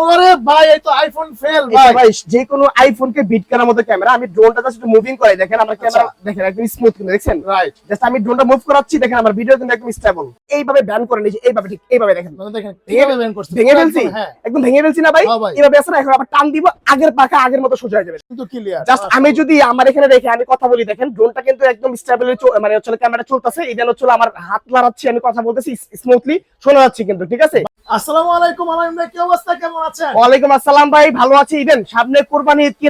ওরে ভাই এই তো আইফোন ফেল ভাই। ভাই যে কোনো আইফোন কে বিট করার মতো ক্যামেরা আমি ড্রোনটা জাস্ট মুভিং করে দেখেন আমার ক্যামেরা দেখেন একদম স্মুথ কিন্তু দেখছেন? রাইট জাস্ট আমি ড্রোনটা মুভ করাচ্ছি দেখেন আমার ভিডিও কিন্তু একদম স্টেবল এইভাবে ব্যান করে নিয়েছি এইভাবে ঠিক এইভাবে দেখেন। মানে দেখেন ব্যান করছে। ভেঙে ফেলছি? হ্যাঁ। একদম ভেঙে ফেলছি না ভাই? এইভাবে আছে না? এখন আবার টান দিব আগের আগের মতো সোজা হয়ে যাবে। কিন্তু ক্লিয়ার জাস্ট আমি যদি আমার এখানে রেখে আমি কথা বলি দেখেন ড্রোনটা কিন্তু একদম স্টেবল মানে হচ্ছে ক্যামেরা চলতেছে ইভেন হচ্ছে আমার হাত লাড়াচ্ছি আমি কথা বলতেছি স্মুথলি শোনা যাচ্ছে কিন্তু ঠিক আছে? আসসালামু আলাইকুম আলাইকুম কি অবস্থা? ওয়ালাইকুম আসসালাম ভাই, ভালো আছি। ইভেন সামনে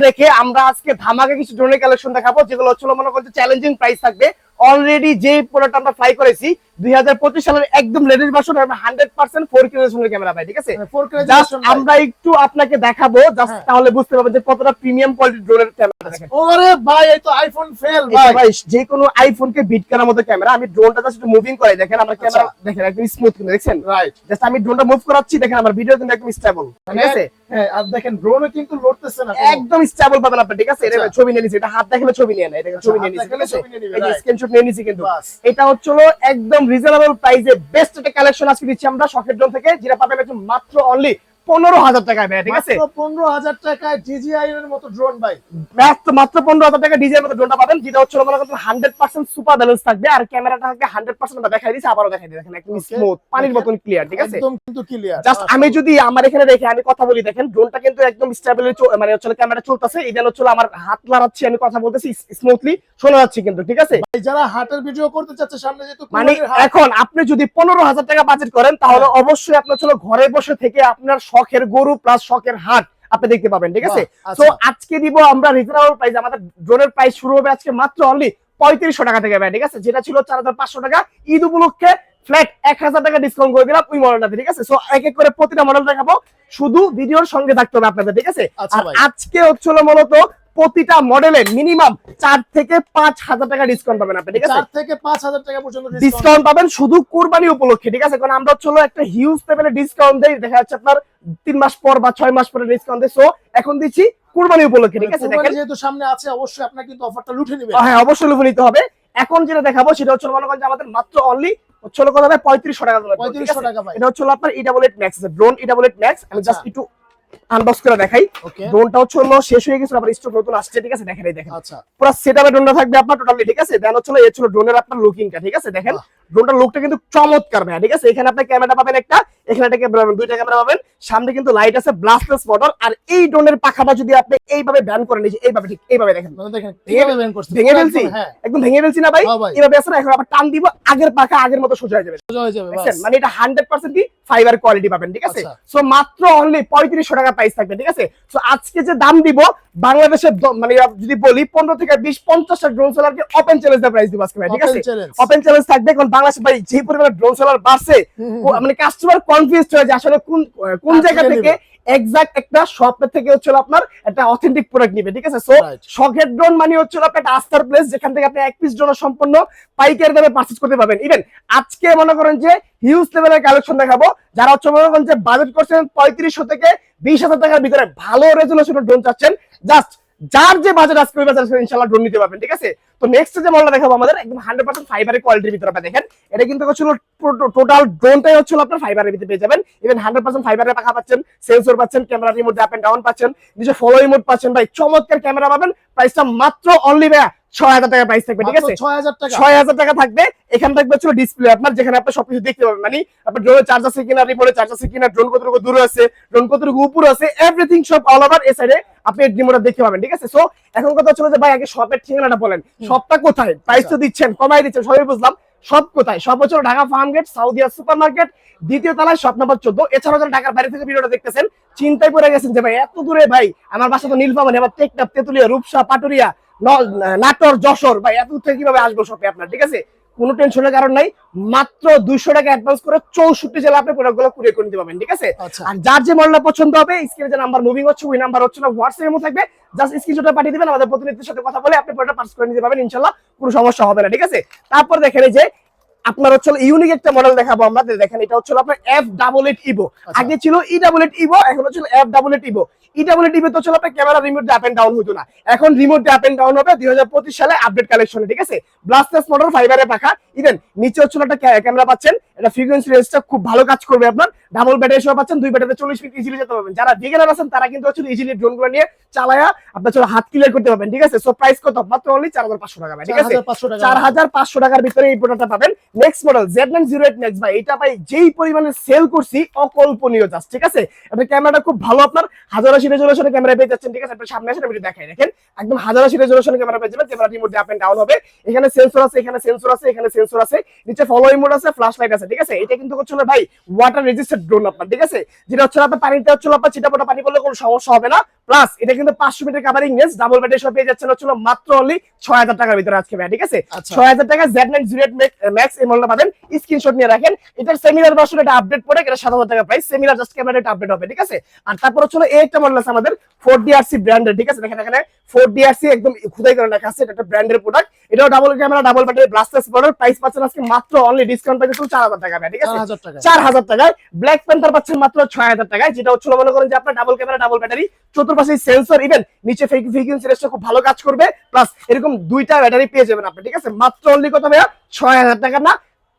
রেখে আমরা আজকে ধামাকা কিছু ড্রোনের কালেকশন দেখাবো, যেগুলো হচ্ছে মনে করছে চ্যালেঞ্জিং প্রাইস থাকবে। অলরেডি যে প্রোডাক্ট আমরা ফ্লাই করেছি দুই সালের একদম latest version hundred percent four রেজলিউশনের camera ভাই ঠিক আছে? 4K জাস্ট resolution ভাই। আমরা একটু আপনাকে দেখাবো জাস্ট হ্যাঁ। তাহলে বুঝতে পারবেন যে কতটা প্রিমিয়াম কোয়ালিটির ড্রোনের ক্যামেরা ওরে ভাই এই তো আইফোন ফেল ভাই যে কোনো আইফোন কে বিট করার মতো ক্যামেরা আমি ড্রোনটা জাস্ট মুভিং করে দেখেন আমার ক্যামেরা দেখেন একদম স্মুথ কিন্তু দেখছেন? রাইট জাস্ট আমি ড্রোনটা মুভ করাচ্ছি দেখেন আমার ভিডিও কিন্তু একদম স্টেবল ঠিক আছে? হ্যাঁ আর দেখেন কিন্তু লড়তেছে না একদম স্টেবল পাবেন আপনি ঠিক আছে? এটা আচ্ছা। ছবি নিয়ে নিছি এটা হাত দেখালে ছবি নিয়ে না এটা ছবি নিয়ে নিছি ঠিক দেখালে আছে? ছবি নিয়ে নিবে, এই যে স্ক্রিনশট নিয়ে নিছি কিন্তু। এটা হচ্ছে একদম রিজনেবল প্রাইসে বেস্ট একটা কালেকশন আজকে দিচ্ছি আমরা শখের ড্রোন থেকে যেটা পাবেন একদম মাত্র অনলি পনেরো হাজার টাকায় ভাই ঠিক আছে? মাত্র 15000 টাকায় DJI এর মতো ড্রোন ভাই। মাত্র পনেরো হাজার টাকা ডিজাইন মতো ড্রোনটা পাবেন। যেটা হচ্ছে হান্ড্রেড পার্সেন্ট সুপার ব্যালেন্স থাকবে আর ক্যামেরাটা থাকবে হান্ড্রেড পার্সেন্ট দেখাই দিচ্ছি আবারও দেখাই একদম স্মুথ পানির মতন ক্লিয়ার ঠিক আছে? একদম কিন্তু ক্লিয়ার জাস্ট আমি যদি আমার এখানে রেখে আমি কথা বলি দেখেন ড্রোনটা কিন্তু একদম স্টেবল মানে হচ্ছে ক্যামেরা চলতেছে। ইভেন হচ্ছে আমার হাত লাড়াচ্ছি আমি কথা বলতেছি স্মুথলি শোনা যাচ্ছে কিন্তু ঠিক আছে? ভাই যারা হাটের ভিডিও করতে চাচ্ছে সামনে যেহেতু মানে এখন আপনি যদি পনেরো হাজার টাকা বাজেট করেন তাহলে অবশ্যই আপনার ছিল ঘরে বসে থেকে আপনার শখের গরু প্লাস শখের হাট আপনি দেখতে পাবেন ঠিক আছে আচ্ছা। তো আজকে দিব আমরা রিজনেবল প্রাইস আমাদের ড্রোনের প্রাইস শুরু হবে আজকে মাত্র অনলি পঁয়ত্রিশশো টাকা থেকে ভাই ঠিক আছে যেটা ছিল চার হাজার পাঁচশো টাকা ঈদ উপলক্ষে ফ্ল্যাট এক হাজার টাকা ডিসকাউন্ট করে দিলাম ওই মডেলটাতে ঠিক আছে সো এক এক করে প্রতিটা মডেল দেখাবো শুধু ভিডিওর সঙ্গে থাকতে হবে আপনাদের ঠিক আছে আচ্ছা। আজকে হচ্ছিল মূলত প্রতিটা মডেলে মিনিমাম চার থেকে পাঁচ হাজার টাকা ডিসকাউন্ট পাবেন আপনি ঠিক আছে? চার থেকে পাঁচ হাজার টাকা পর্যন্ত ডিসকাউন্ট পাবেন শুধু কোরবানি উপলক্ষে ঠিক আছে? কারণ আমরা হলো একটা হিউজ লেভেলের ডিসকাউন্ট দেই দেখা যাচ্ছে আপনার তিন মাস পর বা ছয় মাস পরে ডিসকাউন্ট দেয়। সো এখন দিচ্ছি কোরবানি উপলক্ষে ঠিক আছে? দেখেন। যেহেতু সামনে আছে অবশ্যই আপনার কিন্তু অফারটা লুটে নেবেন। হ্যাঁ অবশ্যই লুফে নিতে হবে। এখন যেটা দেখাবো সেটা হচ্ছে মনে করেন যে আমাদের মাত্র অনলি হচ্ছে কথা হবে? পঁয়ত্রিশশো টাকা পঁয়ত্রিশশো টাকা এটা হচ্ছে আপনার E double eight max drone E double eight max আমি আচ্ছা। জাস্ট একটু আনবক্স করে দেখাই। ড্রোনটা হচ্ছে হলো শেষ হয়ে গেছে আবার স্টক নতুন আসছে ঠিক আছে? দেখেন এই দেখেন আচ্ছা। পুরো সেটআপে ড্রোনটা থাকবে আপনার টোটালি ঠিক আছে? দেন হচ্ছে এই ছিল ড্রোনের আপনার লুকিংটা ঠিক আছে? দেখেন। ড্রোনটার লুকটা কিন্তু চমৎকার ভাই ঠিক আছে? এখানে আপনি ক্যামেরা পাবেন একটা এখানে একটা ক্যামেরা পাবেন দুইটা ক্যামেরা পাবেন। সামনে কিন্তু লাইট আছে ব্লাস্টলেস মডেল আর এই ড্রোনের পাখাটা যদি আপনি এইভাবে ব্যান করে নিয়েছে এইভাবে ঠিক এইভাবে দেখেন। মানে দেখেন ভেঙে- ফেলছি? হ্যাঁ। একদম ভেঙে ফেলছি না ভাই? হ্যাঁ এইভাবে আছে না? এখন আবার টান দিব আগের পাখা আগের মতো সোজা হয়ে যাবে। সোজা হয়ে যাবে দেখছেন? মানে এটা হান্ড্রেড পার্সেন্ট কি ফাইবার কোয়ালিটি পাবেন ঠিক আছে? আচ্ছা। সো মাত্র অনলি পঁয়ত্রিশশো টাকা প্রাইস থাকবে ঠিক আছে? সো আজকে যে দাম দিব বাংলাদেশের মানে যদি বলি পনেরো থেকে বিশ পঞ্চাশটা ড্রোন সেলারকে ওপেন চ্যালেঞ্জ প্রাইস দিব আজকে ভাই ঠিক আছে? ওপেন চ্যালেঞ্জ থাকবে কারণ বাংলাদেশ ভাই যে পরিমাণে ড্রোন সেলার বাড়ছে মানে কাস্টমার কনফিউজ হয়ে যায় আসলে কোন কোন জায়গা থেকে এক্সাক্ট একটা শপের থেকে হচ্ছে আপনার একটা অথেন্টিক প্রোডাক্ট নিবে ঠিক আছে? সো শখের ড্রোন মানে হচ্ছে আপনার একটা আস্থার প্লেস যেখান থেকে আপনি এক পিস ড্রোন সম্পূর্ণ পাইকারি দামে পারচেজ করতে পারবেন। ইভেন আজকে মনে করেন যে হিউজ লেভেলের কালেকশন দেখাবো যারা হচ্ছে মনে করেন যে বাজেট করছেন পঁয়ত্রিশশো থেকে বিশ হাজার টাকার ভিতরে ভালো রেজুলেশনের ড্রোন চাচ্ছেন জাস্ট যার যে বাজেট আজকে ওই বাজার ইনশাল্লাহ ড্রোন নিতে পারবেন ঠিক আছে? তো নেক্সট যে মডেলটা দেখাবো আমাদের একদম হান্ড্রেড পার্সেন্ট ফাইবারের কোয়ালিটির ভিতরে আপনি দেখেন। এটা কিন্তু হচ্ছিল টোটাল ড্রোনটাই হচ্ছিল আপনার ফাইবারের ভিতরে পেয়ে যাবেন। ইভেন হান্ড্রেড পার্সেন্ট ফাইবারের পাখা পাচ্ছেন সেন্সর পাচ্ছেন camera remote up and down পাচ্ছেন নিজে ফলো রিমোট পাচ্ছেন। ভাই চমৎকার ক্যামেরা পাবেন। প্রাইসটা মাত্র অনলি ভাইয়া ছয় হাজার টাকা প্রাইস থাকবে ঠিক আছে? মাত্র 6000 টাকা। ছয় হাজার টাকা থাকবে। এখানে থাকবে হচ্ছে ডিসপ্লে আপনার যেখানে আপনি সবকিছু দেখতে পাবেন। মানে আপনার ড্রোনের চার্জ আছে কিনা রিমোটের চার্জ আছে কিনা ড্রোন কতটুকু দূরে আছে ড্রোন কতটুকু উপরে আছে এভরিথিং সব অল ওভার এই সাইডে আপনি রিমোটে দেখতে পাবেন ঠিক আছে? সো এখন কথা হচ্ছে যে ভাই আগে শপের ঠিকানাটা বলেন। শপটা কোথায়? প্রাইস তো দিচ্ছেন কমাই দিচ্ছেন সবই বুঝলাম। সব কোথায়? সব হচ্ছে Dhaka farm gate Saudia super market দ্বিতীয় তলায় শপ নম্বর চোদ্দ। এছাড়াও যারা ঢাকার বাইরে থেকে ভিডিওটা দেখতেছেন চিন্তায় পড়ে গেছেন যে ভাই এত দূরে ভাই আমার বাসা তো নীলফামানি আমার টেকনাফ তেতুলিয়া রূপসা পাটুরিয়া নাটোর যশোর ভাই এত দূর থেকে কীভাবে আসব শপে আপনার ঠিক আছে? কোনো টেনশনের কারণ নাই। মাত্র দুইশো টাকা অ্যাডভান্স করে চৌষট্টি জেলা আপনি প্রোডাক্টগুলো কুরিয়ে করে নিতে পারবেন ঠিক আছে? আচ্ছা। আর যার যে মডেলটা পছন্দ হবে স্ক্রিনে যে নাম্বার মুভিং হচ্ছে ওই নাম্বার হচ্ছে না হোয়াটসঅ্যাপ এমন থাকবে। জাস্ট স্ক্রিনশটটা পাঠিয়ে দিবেন আমাদের প্রতিনিধির সাথে কথা বলে আপনি প্রোডাক্ট পার্স করে নিতে পারবেন ইনশাল্লাহ কোনো সমস্যা হবে না ঠিক আছে? তারপর দেখেন এই যে আপনার হচ্ছে ইউনিক একটা মডেল দেখাবো আমরা। দেখেন এটা হচ্ছে আপনার এফ ডাবল এইট ইভো। আগে ছিল ই ডাবল এইট ইভো এখন হচ্ছে F double eight evo E double eight evo তো ছিল আপনার camera remote up and down হতো না। এখন রিমোট আপ এন্ড ডাউন হবে দু হাজার পঁচিশ সালে আপডেট কালেকশনে ঠিক আছে? ব্লাস্টেস মডেল ফাইবারে পাখা। ইভেন নিচে হচ্ছে একটা ক্যামেরা পাচ্ছেন এটা ফ্রিকোয়েন্সি রেঞ্জটা খুব ভালো কাজ করবে আপনার। ডাবল ব্যাটারি সহ পাচ্ছেন দুই ব্যাটারিতে চল্লিশ মিনিট ইজিলি যেতে পারবেন। যারা বিগিনার আছেন তারা কিন্তু হচ্ছে ইজিলি ড্রোনগুলো নিয়ে চালায়া আপনার চলো হাত ক্লিয়ার করতে পারবেন ঠিক আছে? সো প্রাইস কত? মাত্র অনলি চার হাজার পাঁচশো টাকা ঠিক আছে? চার হাজার পাঁচশো টাকার ভিতরে এই প্রোডাক্টটা পাবেন। Next model Z nine zero eight next ভাই এটা ভাই যেই পরিমাণে সেল করছি অকল্পনীয় জাস্ট ঠিক আছে? আপনার ক্যামেরাটা খুব ভালো আপনার। হাজার আশি রেজলিউশনে ক্যামেরা পেয়ে যাচ্ছেন ঠিক আছে? আপনার সামনে আসেন আমি দেখাই দেখেন। একদম হাজার আশি রেজলেশন ক্যামেরা পেয়ে যাবেন ক্যামেরাটির মধ্যে আপ ডাউন হবে। এখানে সেন্সর আছে, এখানে সেন্সর আছে, এখানে সেন্সর আছে, নিচে ফলোয়িং মোড আছে ফ্ল্যাশ লাইট আছে, ঠিক আছে? এটা কিন্তু হচ্ছে ভাই ওয়াটার রেজিস্টার্ড ড্রোন আপনার, ঠিক আছে? যেটা হচ্ছে আপনার পানিতে হচ্ছে আপনার চিটাপটা পানি করলে কোনো সমস্যা হবে না। প্লাস এটা কিন্তু পাঁচশো metre covering range double battery সব পেয়ে যাচ্ছেন হচ্ছিল মাত্র অনলি ছয় হাজার টাকার ভিতরে আজকে ভাই ঠিক আছে? আচ্ছা। ছয় হাজার টাকা জেড নাইন জিরো ম্যাক্স এই মডেলটা পাবেন। স্ক্রিনশট নিয়ে রাখেন। এটার সেমিনার ভার্সন এটা আপডেট পড়ে এটা সাত হাজার টাকা প্রাইস সেমিনার জাস্ট ক্যামেরা এটা আপডেট হবে ঠিক আছে? আর তারপর হচ্ছিল এই একটা মডেল আছে আমাদের ফোর ডিআরসি ব্র্যান্ডের ঠিক আছে? দেখেন এখানে ফোর ডিআরসি একদম খুদাই করে রাখা আছে এটা একটা ব্র্যান্ডের প্রোডাক্ট এটাও double camera double battery brushless স্পোর্টার price পাচ্ছেন আজকে মাত্র অনলি ডিসকাউন্ট পাচ্ছেন চার হাজার টাকা ঠিক আছে? 4000 টাকা চার হাজার টাকায়। ব্ল্যাক প্যান্থার পাচ্ছেন মাত্র ছয় হাজার টাকায় যেটা হচ্ছে মনে করেন যে আপনার ডাবল ক্যামেরা ডাবল ব্যাটারি চতুর্পাশে সেন্সর ইভেন নিচে ফ্রিকুয়েন্সি রেসটা খুব ভালো কাজ করবে প্লাস এরকম দুইটা ব্যাটারি পেয়ে যাবেন আপনি ঠিক আছে? মাত্র অনলি কত ভাইয়া? ছয় হাজার টাকা না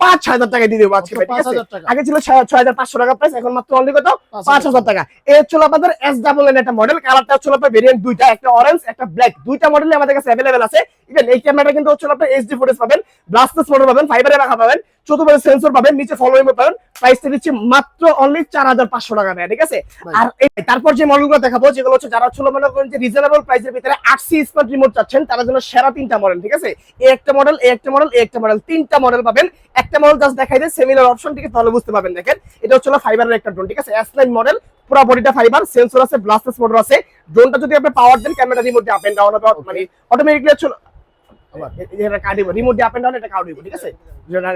পাঁচ হাজার টাকা দিয়ে দেবো আজকে ঠিক আছে? আগে ছিল ছয় হাজার পাঁচশো টাকা প্রাইস এখন মাত্র অনলি কত? পাঁচ হাজার টাকা। এ হচ্ছিল আপনাদের এস ডাবল এন একটা মডেল কালারটা হচ্ছিল আপনার ভেরিয়েন্ট দুইটা একটা অরেঞ্জ একটা ব্ল্যাক দুইটা মডেলই আমাদের কাছে অ্যাভেলেবেল আছে। ইভেন এই ক্যামেরাটা কিন্তু হচ্ছিল আপনার এইচডি ফুটেজ পাবেন ব্লাস্টেস মডেল পাবেন ফাইবারে রাখা পাবেন। সেন্সর পাবেন নিচে ফলোইং পাবেন প্রাইসটা দিচ্ছি মাত্র অনলি চার হাজার পাঁচশো টাকা নেয় ঠিক আছে? আর তারপর যে মডেলগুলো দেখাবো যেগুলো হচ্ছে যারা মনে করেন যে রিজনেবল প্রাইসের ভিতরে আটসি স্মার্ট রিমোট চাচ্ছেন তার জন্য সেরা তিনটা মডেল ঠিক আছে? এই একটা মডেল এই একটা মডেল এই একটা মডেল তিনটা মডেল পাবেন। একটা মডেল জাস্ট দেখাই দেয় সেমিলার অপশন আছে তাহলে বুঝতে পারবেন দেখেন। এটা হচ্ছে ফাইবারের একটা ড্রোন ঠিক আছে? এস নাইন মডেল পুরো বডিটা ফাইবার সেন্সর আছে ব্লাস্টার্স মোটর আছে। ড্রোনটা যদি আপনি পাওয়ার দেন ক্যামেরা রিমোট দিয়ে আপ এন্ড ডাউন হবে মানে অটোমেটিকলি আবার। এটা কাট দিব রিমোট দিয়ে আপ এন্ড ডাউন এটা কাট দিব, ঠিক আছে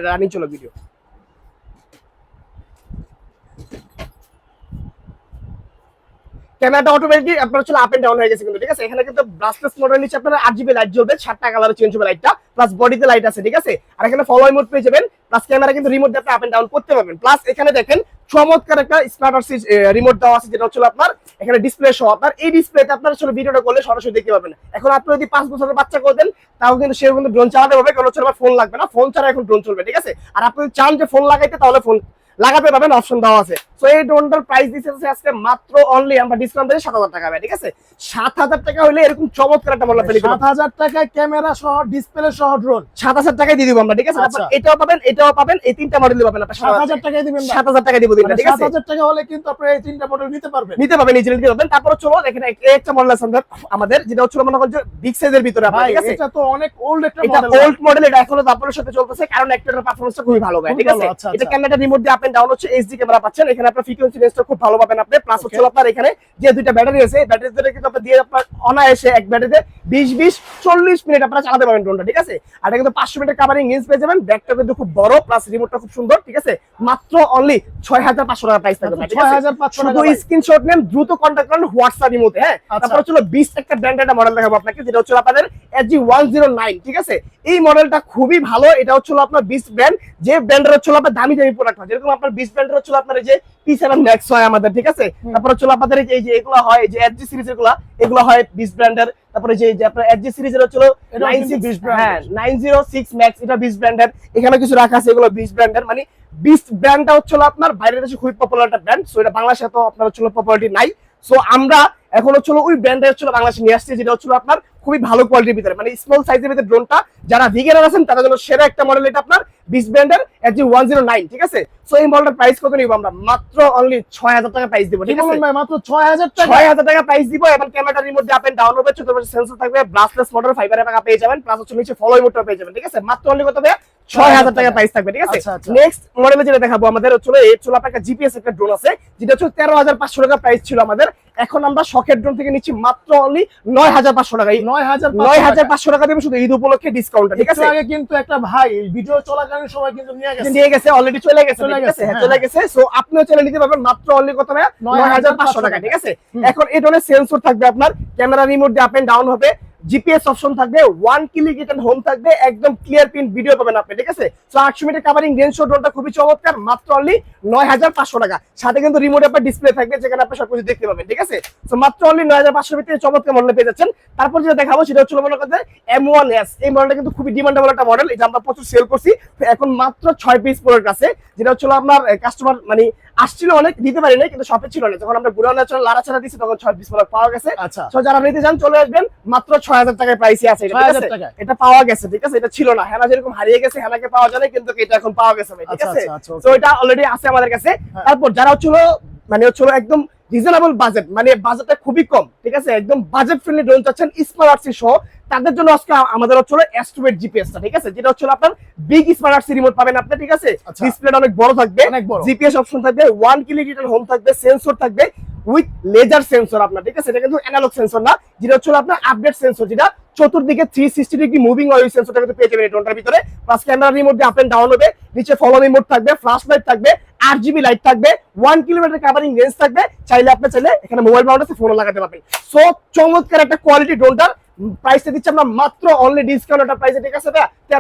রানিং চলো ভিডিও ক্যামেরাটা অটোমেটিক আপনার হচ্ছে আপ এন্ড ডাউন হয়ে গেছে কিন্তু, ঠিক আছে? এখানে কিন্তু ব্রাসলেস আপনার জিবি লাইট জ্বলবে, সাতটা চেঞ্জ হবে লাইটটা প্লাস বডিতে লাইট আছে, ঠিক আছে? আর এখানে মোড পেয়ে যাবেন প্লাস ক্যামেরা কিন্তু রিমোট দিয়ে আপনি আপ এন্ড ডাউন করতে পারবেন। প্লাস এখানে দেখেন, চমৎকার একটা স্মার্ট রিমোট দেওয়া আছে, যেটা হচ্ছে আপনার, এখানে ডিসপ্লে সহ আপনার, এই ডিসপ্লেতে আপনার আসলে ভিডিওটা করলে সরাসরি দেখতে পাবেন এখন আপনি যদি পাঁচ বছরের বাচ্চা করে দেন, তাও কিন্তু সেও কিন্তু ড্রোন চালাতে পারবে, কারণ হচ্ছে ফোন লাগবে না ফোন ছাড়া এখন ড্রোন চলবে, ঠিক আছে? আর আপনি চান যে ফোন লাগাইতে, তাহলে ফোন লাগাতে পারবেন অপশন দেওয়া আছে। সো এই ড্রোনটার প্রাইস দিচ্ছে আজকে মাত্র অনলি আমরা ডিসকাউন্ট দিয়ে সাত হাজার টাকা ঠিক আছে? সাত হাজার টাকা হলে এরকম চমৎকার একটা মডেল পেয়ে সাত হাজার টাকায় ক্যামেরা সহ ডিসপ্লে সহ ড্রোন সাত হাজার টাকায় দিয়ে দিব আমরা ঠিক আছে? আচ্ছা। এটাও পাবেন এটাও পাবেন এই তিনটা মডেল পাবেন আপনার সাত হাজার টাকায় দিবেন? সাত হাজার টাকা দিব তিনটা মানে ঠিক সাত আছে হাজার টাকা হলে কিন্তু আপনি এই তিনটা মডেল নিতে পারবেন। নিতে পারবেন ইজিলি নিতে পারবেন। তারপর চলো এখানে একটা মডেল আছে আমাদের যেটা হচ্ছে মনে করেন যে বিগ সাইজের ভিতরে আপনার ঠিক আছে? এটা তো অনেক ওল্ড একটা এটা মডেল ওল্ড মডেল এটা এখনও আপনার সাথে চলতেছে কারণ একটার পারফরম্যান্সটা খুবই ভালো ভাই ঠিক আছে? আচ্ছা, এটা আচ্ছা। ক্যামেরাটা রিমোট দিয়ে এন্ড ডাউন হচ্ছে এইচডি ক্যামেরা পাচ্ছেন। এখানে আপনার ফ্রিকোয়েন্সি রেঞ্জটা খুব ভালো পাবেন আপনি। প্লাস হচ্ছে আপনার এখানে যে দুইটা ব্যাটারি আছে ব্যাটারি ধরে কিন্তু আপনি দিয়ে আপনার অনায়াসে এক ব্যাটারিতে 20 20 40 মিনিট আপনারা চালাতে পারবেন ড্রোনটা ঠিক আছে? আর এটা কিন্তু 500 মিটার কাভারিং রেঞ্জ পেয়ে যাবেন। ব্যাকটা কিন্তু খুব বড় প্লাস রিমোটটা খুব সুন্দর ঠিক আছে? মাত্র অনলি 6500 টাকা প্রাইস থাকবে ঠিক আছে? 6500 শুধু। স্ক্রিনশট নেন দ্রুত কন্টাক্ট করেন হোয়াটসঅ্যাপ ইমোতে হ্যাঁ? আচ্ছা। তারপর হচ্ছে 20 একটা ব্র্যান্ডের মডেল দেখাবো আপনাকে যেটা হচ্ছে আপনাদের এসজি 109 ঠিক আছে? এই মডেলটা খুবই ভালো এটা হচ্ছে আপনার 20 ব্র্যান্ড যে ব্র্যান্ডের হচ্ছে আপনার দামি দামি প্রোডাক্ট যেরকম আপনার 20 ব্র্যান্ডের হচ্ছে আপনার এই যে পি সেভেন ম্যাক্স হয় আমাদের ঠিক আছে? তারপর হচ্ছে আপনাদের এই যে- এগুলো হয় এই যে এফ সিরিজের সিরিজ এগুলো হয় 20 ব্র্যান্ডের তারপরে যে আপনার এসজি সিরিজের হচ্ছে নাইন কিন্তু 96 20 brand হ্যাঁ 906 ম্যাক্স এটা 20 ব্র্যান্ডের এখানে কিছু রাখা আছে এগুলো 20 ব্র্যান্ডের মানে 20 ব্র্যান্ডটা হচ্ছে আপনার বাইরের দেশে খুবই পপুলার একটা ব্র্যান্ড সো এটা বাংলাদেশে তো আপনার হচ্ছে পপুলারিটি নাই। সো আমরা এখন হচ্ছে হলো ওই ব্র্যান্ডের হচ্ছে হলো বাংলাদেশে নিয়ে আসছি যেটা হচ্ছে হলো আপনার খুবই ভালো কোয়ালিটির ভিতরে। মানে স্মল সাইজের ভিতরে ড্রোনটা যারা ভিগেনার আছেন তাদের জন্য সেরা একটা মডেল এটা আপনার 20 ব্র্যান্ডের এসজি 109 ঠিক আছে? সো এই মডেলটার প্রাইস কত নিব আমরা? মাত্র অনলি 6000 টাকা প্রাইস দিব ঠিক আছে? মাত্র ছয় হাজার টাকা? ছয় হাজার টাকা প্রাইস দিব এবং ক্যামেরাটা রিমোট দিয়ে আপেন ডাউন হবে ছোট সেন্সর থাকবে ব্লাস্টলেস মোটর ফাইবারে টাকা পেয়ে যাবেন প্লাস হচ্ছে নিচে ফলো মোটর পেয়ে যাবেন ঠিক আছে? মাত্র অনলি কত হবে ছয় হাজার টাকা প্রাইস থাকবে ঠিক আছে? আচ্ছা, আচ্ছা। নেক্সট মডেলে যেটা দেখাবো আমাদের হচ্ছে আপনার জিপিএস একটা ড্রোন আছে যেটা হচ্ছে তেরো হাজার পাঁচশো টাকা প্রাইস ছিল আমাদের এখন আমরা শখের ড্রোন থেকে নিচ্ছি মাত্র অনলি নয় হাজার পাঁচশো টাকা। নয় হাজার নয় হাজার পাঁচশো টাকা দেবে শুধু ঈদ উপলক্ষে ডিসকাউন্ট ঠিক আছে? আগে কিন্তু একটা ভাই ভিডিও চলাকালীন সময় কিন্তু নিয়ে গেছে। নিয়ে গেছে অলরেডি চলে গেছে চলে গেছে, হ্যাঁ, হ্যাঁ, চলে গেছে। সো আপনিও চলে নিতে পারবেন মাত্র অনলি কত নয় হাজার পাঁচশো টাকা ঠিক আছে? এখন এই ধরনের সেন্সর থাকবে আপনার ক্যামেরা রিমোট দিয়ে আপ এন্ড ডাউন হবে। জিপিএস অপশন থাকবে ওয়ান ক্লিক এন্ড হোম থাকবে, একদম ক্লিয়ার প্রিন্ট ভিডিও পাবেন আপনি, ঠিক আছে? সো আটশো মিটার কাভারিং রেঞ্জ ড্রোনটা খুবই চমৎকার, মাত্র অনলি নয় হাজার পাঁচশো টাকা। সাথে কিন্তু রিমোট আপনার ডিসপ্লে থাকবে, যেখানে আপনি সবকিছু দেখতে পাবেন, ঠিক আছে? সো মাত্র অনলি নয় হাজার পাঁচশো ভিতরে চমৎকার মডেল পেয়ে যাচ্ছেন। তারপর যেটা দেখাবো, সেটা হচ্ছে মনে করতে এম ওয়ান এস এই মডেলটা কিন্তু খুবই ডিমান্ডেবল একটা মডেল এটা আমরা প্রচুর সেল করছি। এখন মাত্র ছয় পিস প্রোডাক্ট আছে, যেটা হচ্ছে আপনার কাস্টমার মানে আসছিল অনেক দিতে পারি নাই কিন্তু শপে ছিল না যখন আমরা গুড়া ন্যাচারাল লাড়াছাড়া দিচ্ছি তখন ছয় পিস প্রোডাক্ট পাওয়া গেছে। আচ্ছা। তো যারা নিতে চান চলে আসবেন। মাত্র ছয় হাজার টাকায় প্রাইসে আছে এটা, ঠিক 6,000 আছে? টাকায়। এটা পাওয়া গেছে ঠিক আছে? এটা ছিল না। হেনা যেরকম হারিয়ে গেছে হেনাকে পাওয়া যায় কিন্তু এটা এখন পাওয়া গেছে ঠিক আচ্ছা আছে? আচ্ছা আচ্ছা তো এটা অলরেডি আছে আমাদের কাছে। হ্যাঁ। তারপর যারা হচ্ছিল মানে হচ্ছিল একদম রিজনেবল বাজেট মানে বাজেটটা খুবই কম ঠিক আছে? একদম বাজেট ফ্রেন্ডলি ড্রোন চাচ্ছেন স্মার্ট আরসি সহ। তাদের জন্য আজকে আমাদের হচ্ছিল এস্টিমেট জিপিএসটা ঠিক আছে? যেটা হচ্ছিল আপনার বিগ স্মার্ট আরসি রিমোট পাবেন আপনি ঠিক আছে? আচ্ছা। ডিসপ্লেটা অনেক বড় থাকবে। জিপিএস অপশন থাকবে ওয়ান কিলোমিটার হোম থাকবে সেন্সর থাকবে উইথ লেজার সেন্সর আপনার ঠিক আছে? এটা কিন্তু অ্যানালগ সেন্সর না যেটা হচ্ছে আপনার আপডেট সেন্সর যেটা চতুর্দিকে থ্রি সিক্সটি ডিগ্রি মুভিং ওই সেন্সরটা কিন্তু পেয়ে যাবেন এই ড্রোনটার ভিতরে। প্লাস ক্যামেরা রিমোট দিয়ে আপ এন্ড ডাউন হবে নিচে ফলো রিমোট থাকবে ফ্ল্যাশ লাইট থাকবে আট জিবি লাইট থাকবে ওয়ান কিলোমিটার কাভারিং রেঞ্জ থাকবে চাইলে আপনি চাইলে এখানে মোবাইল মাউন্ট আছে ফোনও লাগাতে পারবেন। সো চমৎকার একটা কোয়ালিটি ড্রোনটার প্রাইসটা দিচ্ছি আমরা মাত্র অনলি ডিসকাউন্ট একটা প্রাইসে ঠিক আছে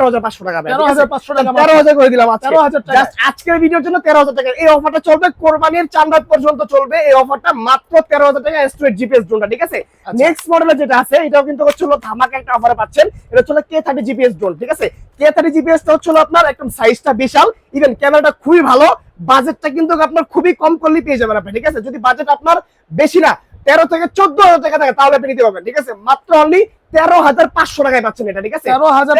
হাজার পাঁচশো টাকা তেরো হাজার পাঁচশো টাকা তেরো হাজার করে দিলাম আজকে। 13,000 টাকা। Just আজকের ভিডিওর জন্য তেরো হাজার টাকা। এই অফারটা চলবে কোরবানির চাঁদ রাত পর্যন্ত চলবে। এই অফারটা মাত্র তেরো হাজার টাকা স্ট্রেট জিপিএস ড্রোনটা ঠিক আছে? আচ্ছা। নেক্সট মডেলে যেটা আছে এটাও কিন্তু হচ্ছিল ধামাকা একটা অফারে পাচ্ছেন। এটা হচ্ছে কে থার্টি জিপিএস ড্রোন ঠিক আছে? কে থার্টি জিপিএস টা হচ্ছিল আপনার একদম সাইজটা বিশাল। ইভেন ক্যামেরাটা খুবই ভালো। বাজেটটা কিন্তু আপনার খুবই কম করলে পেয়ে যাবেন আপনি ঠিক আছে? যদি বাজেট আপনার বেশি না তেরো থেকে চোদ্দ হাজার টাকা থাকে তাহলে আপনি নিতে পারবেন ঠিক আছে? মাত্র অনলি তেরো হাজার পাঁচশো টাকায় পাচ্ছেন এটা ঠিক আছে? তেরো হাজার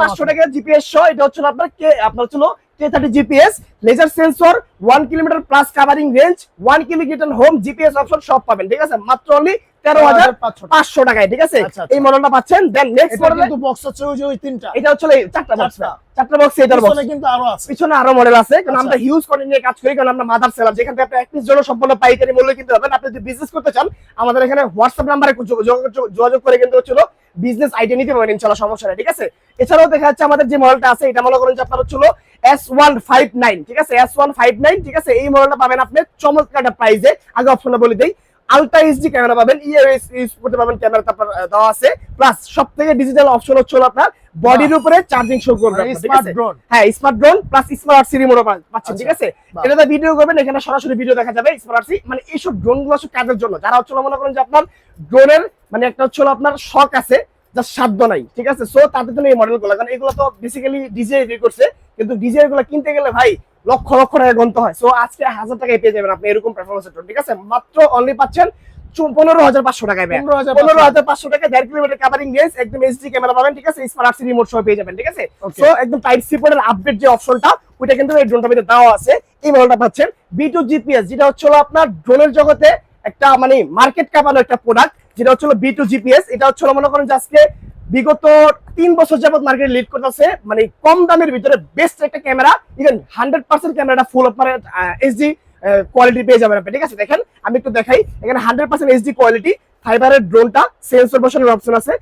পাঁচশো টাকা জিপিএস সহ এটা হচ্ছে আপনার কে আপনার ছিল K thirty GPS laser sensor one kilometre plus covering range one kilometre home GPS option সব পাবেন ঠিক আছে? মাত্র অনলি তেরো হাজার 13,500 পাঁচশো টাকায় ঠিক আছে? আচ্ছা, আচ্ছা। এই মডেলটা পাচ্ছেন। দেন নেক্সট মডেল কিন্তু বক্স ওই যে ওই তিনটা। এটা হচ্ছে চারটা বক্স চারটা। বক্স এটার বক্স কিন্তু আরও আছে। পিছনে আরও মডেল আছে। কারণ আচ্ছা। আমরা হিউজ কোয়ান্টিটি নিয়ে কাজ করি কারণ আমরা মাদার সেলার যেখান থেকে আপনি এক পিস জন্য সম্পূর্ণ পাইকারি মূল্য কিনতে পারবেন আপনি যদি বিজনেস করতে চান আমাদের এখানে হোয়াটসঅ্যাপ নাম্বারে যোগাযোগ করে কিন্তু হচ্ছিল বিজনেস আইডিয়া নিতে পারবেন ইনশাল্লাহ সমস্যা নেই ঠিক আছে? এছাড়াও দেখা যাচ্ছে আমাদের যে মডেলটা আছে এটা মনে করেন যে আপনার হচ্ছিল এস ওয়ান ফাইভ নাইন ঠিক আছে? এস ওয়ান ফাইভ নাইন ঠিক আছে? এই মডেলটা পাবেন আপনি চমৎকার একটা প্রাইজে আগে অপশনটা বলে দেই। আলট্রা এইচডি ক্যামেরা পাবেন ইএস ইউজ করতে পারবেন ক্যামেরা তারপর দেওয়া আছে। প্লাস সব থেকে ডিজিটাল অপশন হচ্ছে হলো আপনার বডির উপরে চার্জিং শো করবে স্মার্ট ড্রোন হ্যাঁ smart drone plus smart C রিমোটও পাচ্ছেন ঠিক আচ্ছা, আছে? বাহ। এটাতে ভিডিও করবেন এখানে সরাসরি ভিডিও দেখা যাবে স্মার্ট সি মানে এইসব ড্রোনগুলো আসলে কাজের জন্য। যারা হচ্ছে মনে করেন যে আপনার ড্রোনের মানে একটা হচ্ছে আপনার শখ আছে যার সাধ্য নাই ঠিক আছে? সো তাদের জন্য এই মডেলগুলো কারণ এগুলো তো বেসিক্যালি ডিজে করছে কিন্তু ডিজে গুলো কিনতে গেলে ভাই লক্ষ লক্ষ টাকা গন্ত হয়। সো আজকে হাজার টাকায় পেয়ে যাবেন আপনি এরকম পারফরমেন্সের ড্রোন ঠিক আছে? মাত্র অনলি পাচ্ছেন পনেরো হাজার পাঁচশো টাকায় পনেরো হাজার পাঁচশো টাকা। দেড় কিলোমিটার কাভারিং রেঞ্জ একদম এইচডি ক্যামেরা পাবেন ঠিক আছে? স্মার্ট সি রিমোট সহ পেয়ে যাবেন ঠিক আছে? সো একদম টাইপ সি পোর্টের আপডেট যে অপশনটা ওইটা কিন্তু এই ড্রোনটার ভিতরে দেওয়া আছে। এই মডেলটা পাচ্ছেন বি টু জিপিএস যেটা হচ্ছে আপনার ড্রোনের জগতে একটা মানে মার্কেট কাপানো একটা প্রোডাক্ট যেটা হচ্ছে বি টু জিপিএস এটা হচ্ছে মনে করেন যে আজকে বিগত তিন বছর যাবত মার্কেট লিড করতেছে মানে কম দামের ভিতরে বেস্ট একটা ক্যামেরা ইভেন হান্ড্রেড পার্সেন্ট ক্যামেরাটা ফুল আপনার এইচডি কোয়ালিটি পেয়ে যাবেন আপনি। ঠিক আছে দেখেন আমি একটু দেখাই। এখানে হান্ড্রেড পার্সেন্ট এইচডি কোয়ালিটি ফাইবারের ড্রোনটা সেন্সর বসানোর অপশন আছে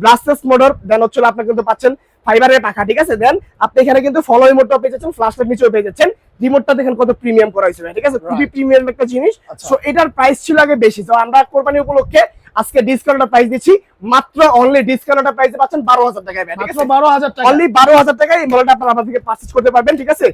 ব্লাস্টেস মোটর দেন হচ্ছে আপনি কিন্তু পাচ্ছেন ফাইবারের পাখা ঠিক আছে? দেন আপনি এখানে কিন্তু ফলো রিমোটটাও পেয়ে যাচ্ছেন ফ্ল্যাশ লাইট নিচেও পেয়ে যাচ্ছেন। রিমোটটা দেখেন কত প্রিমিয়াম করা হয়েছে ভাই, ঠিক আছে? খুবই প্রিমিয়াম একটা জিনিস। আচ্ছা। সো এটার প্রাইস ছিল আগে বেশি। তো আমরা কোরবানি উপলক্ষে আজকে ডিসকাউন্টের প্রাইস দিচ্ছি। মাত্র অনলি ডিসকাউন্টের প্রাইসে পাচ্ছেন বারো হাজার টাকায়। বারো হাজার টাকা। অনলি বারো হাজার টাকায় এই মডেলটা আপনারা আমাদের থেকে করতে পারবেন ঠিক আছে?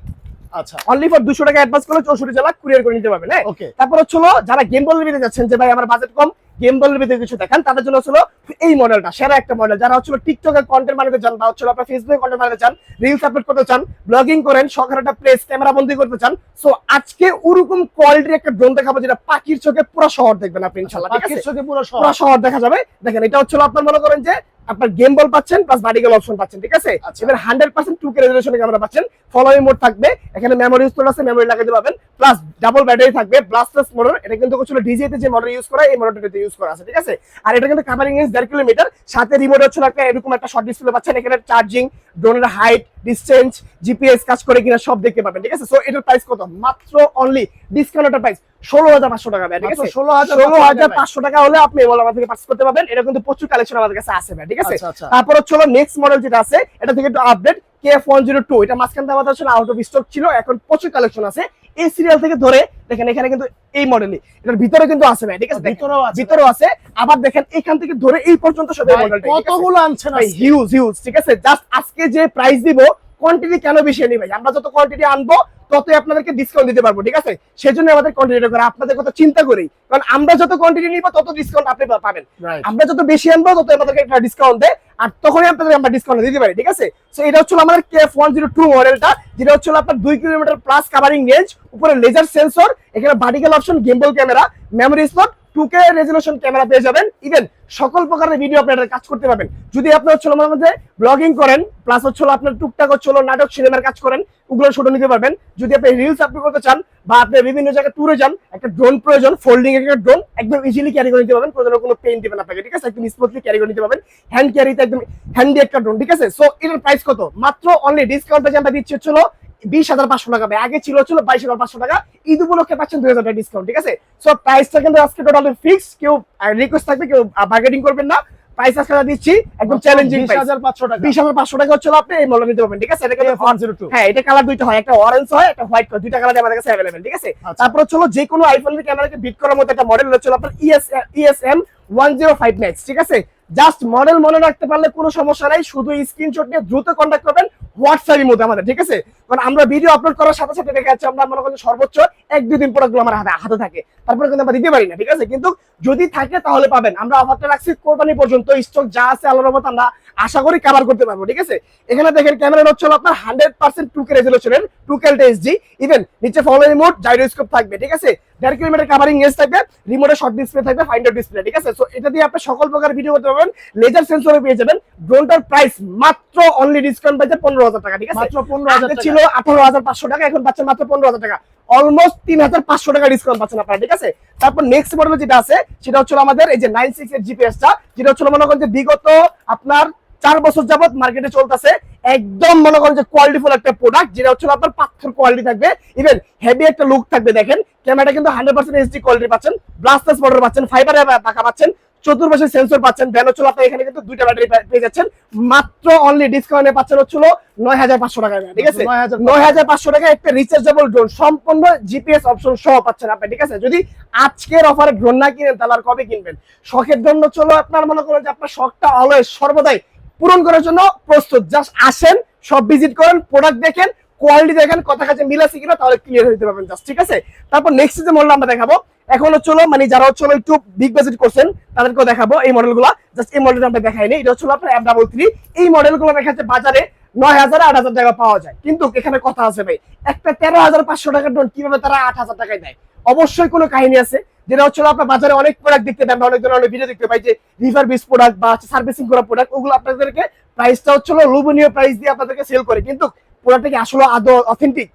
আচ্ছা। অনলি ফর দুশো টাকা অ্যাডভান্স করলে চৌষট্টি জেলা কুরিয়ার করে নিতে পারবেন হ্যাঁ ওকে তারপর হচ্ছে যারা গেম বলের ভিতরে যাচ্ছেন যে ভাই আমার বাজেট কম গেম বলের ভিতরে কিছু দেখান তাদের জন্য হচ্ছে হলো এই মডেলটা সেরা একটা মডেল যারা হচ্ছে টিকটকে কন্টেন্ট বানাতে চান বা হচ্ছে হলো আপনার ফেসবুকে কন্টেন্ট বানাতে চান রিলস আপলোড করতে চান ব্লগিং করেন শখের একটা প্লেস ক্যামেরা বন্দি করতে চান সো আজকে ওরকম কোয়ালিটির একটা ড্রোন দেখাবো যেটা পাখির চোখে পুরো শহর দেখবেন আপনি ইনশাল্লাহ পাখির চোখে পুরো পুরো শহর শহর দেখা যাবে। দেখেন এটা হচ্ছে আপনার মনে করেন যে আপনার গেম বল পাচ্ছেন প্লাস বাডিকেল অপশন পাচ্ছেন ঠিক আছে? আচ্ছা। এবার হান্ড্রেড পার্সেন্ট টু কে রেজলিউশনে ক্যামেরা পাচ্ছেন। ফলোইং মোড থাকবে এখানে মেমোরি স্টোর আছে মেমোরি লাগাতে পাবেন প্লাস ডাবল ব্যাটারি থাকবে ব্লাস্টার্স মোটর এটা কিন্তু হচ্ছিল ডিজিতে যে মোটর ইউজ করা এই মোটরটাতে ইউজ করা আছে ঠিক আছে? আর এটা কিন্তু কাভারিং রেঞ্জ দেড় কিলোমিটার সাথে রিমোট হচ্ছে একটা এরকম একটা শর্ট ডিসপ্লে পাচ্ছেন এখানে চার্জিং ড্রোনের হাইট ডিস্টেন্স জিপিএস কাজ করে কিনা সব দেখতে পাবেন ঠিক আছে? সো এটার প্রাইস কত? মাত্র অনলি ডিসকাউন্টের প্রাইস ষোলো হাজার পাঁচশো টাকা ঠিক আছে? 16,500 ষোলো হাজার পাঁচশো টাকা। হলে আপনি এগুলো আমাদের থেকে পার্চেস করতে পারবেন এটা কিন্তু প্রচুর কালেকশন আমাদের কাছে আছে ভাই, ঠিক আছে আচ্ছা, আচ্ছা। তারপর হচ্ছে নেক্সট মডেল যেটা আছে এটা থেকে একটু update K one zero two এটা মাঝখান থেকে আমাদের আসলে আউট অফ স্টক ছিল এখন প্রচুর কালেকশন আছে এই সিরিয়াল থেকে ধরে দেখেন এখানে কিন্তু এই মডেলই এটার ভিতরে কিন্তু আছে ভাই ঠিক আছে ভিতরে ভিতরেও আছে। ভিতরেও আছে আবার দেখেন এখান থেকে ধরে এই পর্যন্ত সব এই মডেলটা কতগুলো আনছেন আজকে? হিউজ হিউজ ঠিক আছে জাস্ট আজকে যে প্রাইস দিব কোয়ান্টিটি কেন বেশি আনি ভাই? আমরা যত কোয়ান্টিটি আনব ততই আপনাদেরকে ডিসকাউন্ট দিতে পারব ঠিক আছে? সেজন্য আমাদের কোয়ান্টিটি করে। আপনাদের কথা চিন্তা করি কারণ আমরা যত কোয়ান্টিটি নিব তত ডিসকাউন্ট আপনি পাবেন। আমরা যত বেশি আনব তত আমাদেরকে একটা ডিসকাউন্ট দেয়। আর তখনই আপনাদের আমরা ডিসকাউন্ট দিতে পারি ঠিক আছে? সো এটা হচ্ছে আমাদের কেএফ ওয়ান জিরো টু মডেলটা যেটা হচ্ছে আপনার দুই কিলোমিটার প্লাস কাভারিং রেঞ্জ উপরে লেজার সেন্সর এখানে vertical option gimbal camera memory slot two resolution camera পেয়ে যাবেন। ইভেন সকল প্রকারের ভিডিও আপনি এটাতে কাজ করতে পারবেন। যদি আপনি হচ্ছে আমার মধ্যে ব্লগিং করেন প্লাস হচ্ছে আপনার টুকটাক হচ্ছে নাটক, সিনেমার কাজ করেন, ওগুলো শুটে নিতে পারবেন। যদি আপনি রিলস আপলোড করতে চান বা আপনি বিভিন্ন জায়গায় ট্যুরে যান, একটা ড্রোন প্রয়োজন ফোল্ডিং একটা ড্রোন একদম ইজিলি ক্যারি করে নিতে পারবেন। ধরনের কোনো পেইন দিবেন আপনাকে, ঠিক আছে? একদম স্মুথলি ক্যারি করে নিতে পারবেন। হ্যান্ড ক্যারিতে একদম হ্যান্ডি একটা ড্রোন ঠিক আছে? সো এটার প্রাইস কত? মাত্র অনলি ডিসকাউন্ট যে আমরা দিচ্ছি হচ্ছিল বিশ হাজার পাঁচশো টাকা ভাই। আগে ছিল হচ্ছিল বাইশ হাজার পাঁচশো টাকা। ঈদ উপলক্ষে পাচ্ছেন দুই হাজার টাকা ডিসকাউন্ট ঠিক আছে? সো প্রাইসটা কিন্তু আজকে টোটাল ফিক্স কেউ রিকোয়েস্ট থাকবে কেউ বার্গেটিং করবেন না। প্রাইস আজকে দিচ্ছি একদম চ্যালেঞ্জিং বিশ হাজার পাঁচশো টাকা। বিশ হাজার পাঁচশো টাকা হচ্ছিল আপনি এই মডেল নিতে পারবেন ঠিক আছে? এটা কিন্তু ওয়ান জিরো টু হ্যাঁ এটা কালার দুইটা হয় একটা অরেঞ্জ হয় একটা হোয়াইট হয়। দুইটা কালার আমাদের কাছে অ্যাভেলেবেল ঠিক আছে? আচ্ছা। তারপর হলো যে কোনো আইফোনের ক্যামেরাকে বিট করার মতো একটা মডেল হচ্ছে আপনার ES ESM one zero five max ঠিক আছে? জাস্ট মডেল মনে রাখতে পারলে কোনো সমস্যা নাই শুধু স্ক্রিনশট নিয়ে দ্রুত কন্ট্যাক্ট করবেন। হোয়াটসঅ্যাপের মধ্যে আমাদের, ঠিক আছে? কারণ আমরা ভিডিও আপলোড করার সাথে সাথে দেখা যাচ্ছে আমরা মনে করেন যে সর্বোচ্চ এক দুই দিন প্রোডাক্টগুলো আমার হাতে হাতে থাকে। তারপরে কিন্তু আমরা দিতে পারি না, ঠিক আছে? কিন্তু যদি থাকে তাহলে পাবেন। আমরা অফারটা রাখছি কোরবানি পর্যন্ত স্টক যা আছে আল্লাহর রহমত আমরা আশা করি কভার করতে পারব, ঠিক আছে? এখানে দেখেন ক্যামেরা হচ্ছে আপনার হান্ড্রেড পার্সেন্ট টু কে রেজলিউশনের টু কে এসডি ইভেন নিচে ফলো রিমোট জাইরোস্কোপ থাকবে, ঠিক আছে? দেড় কিলোমিটার কাভারিং রেঞ্জ থাকবে রিমোটে শর্ট ডিসপ্লে থাকবে ফাইন্ডার ডিসপ্লে ঠিক আছে? সো এটা দিয়ে আপনি সকল প্রকার ভিডিও করতে পারবেন লেজার সেন্সরে পেয়ে যাবেন। ড্রোনটার প্রাইস মাত্র অনলি ডিসকাউন্ট পাইছে পনেরো হাজার টাকা ঠিক আছে? মাত্র পনেরো হাজার ছিল আঠারো হাজার পাঁচশো টাকা এখন পাচ্ছেন মাত্র পনেরো হাজার টাকা। অলমোস্ট তিন হাজার পাঁচশো টাকা ডিসকাউন্ট পাচ্ছেন আপনারা ঠিক আছে? তারপর নেক্সট মডেল যেটা আছে সেটা হচ্ছে আমাদের এই যে নাইন সিক্স এর জিপিএসটা যেটা হচ্ছে মনে করেন যে বিগত আপনার চার বছর যাবত মার্কেটে চলতেছে একদম মনে করেন যে কোয়ালিটিফুল একটা প্রোডাক্ট যেটা হচ্ছে আপনার পাথর কোয়ালিটি থাকবে। ইভেন হেভি একটা লুক থাকবে দেখেন। ক্যামেরাটা কিন্তু হান্ড্রেড পার্সেন্ট এইচডি কোয়ালিটি পাচ্ছেন ব্লাস্টাস মডেল পাচ্ছেন ফাইবারে পাকা পাচ্ছেন চতুর্পাশে সেন্সর পাচ্ছেন দেন হচ্ছে আপনার এখানে কিন্তু দুইটা ব্যাটারি পেয়ে যাচ্ছেন। মাত্র অনলি ডিসকাউন্টে পাচ্ছেন হচ্ছিল নয় হাজার পাঁচশো টাকা ঠিক আছে? নয় হাজার পাঁচশো। টাকা একটা রিচার্জেবল ড্রোন সম্পূর্ণ জিপিএস অপশন সহ পাচ্ছেন আপনি ঠিক আছে? যদি আজকের অফারে ড্রোন না কিনেন তাহলে আর কবে কিনবেন? শখের জন্য চলো আপনার মনে করেন যে আপনার শখটা অলওয়েজ সর্বদাই পূরণ করার জন্য প্রস্তুত। জাস্ট আসেন সব ভিজিট করেন প্রোডাক্ট দেখেন কোয়ালিটি দেখেন কথা কাছে মিল আছে কিনা তাহলে ক্লিয়ার হইতে পারবেন। জাস্ট ঠিক আছে? তারপর নেক্সট যে মডেল আমরা দেখাবো এখন হচ্ছে মানে যারা হচ্ছে একটু বিগ বাজেট করছেন, তাদেরকেও দেখাবো এই মডেলগুলো জাস্ট এই মডেলটা আমরা দেখাইনি এটা হচ্ছে আপনার এফ ডাবল থ্রি এই মডেলগুলো দেখা যাচ্ছে বাজারে নয় হাজার আট হাজার টাকা পাওয়া যায়। কিন্তু এখানে কথা আছে ভাই, একটা তেরো হাজার পাঁচশো টাকার ড্রোন কীভাবে তারা আট হাজার টাকায় দেয়? অবশ্যই কোনো কাহিনী আছে, যেটা হচ্ছে আপনার বাজারে অনেক প্রোডাক্ট দেখতে পাই অনেক ধরনের ভিডিও দেখতে পাই যে রিভার বিস প্রোডাক্ট বা সার্ভিসিং করা প্রোডাক্ট ওগুলো আপনাদেরকে প্রাইসটা হচ্ছে লোভনীয় প্রাইস দিয়ে আপনাদেরকে সেল করে। কিন্তু প্রোডাক্টটা কি আসলে আদৌ অথেন্টিক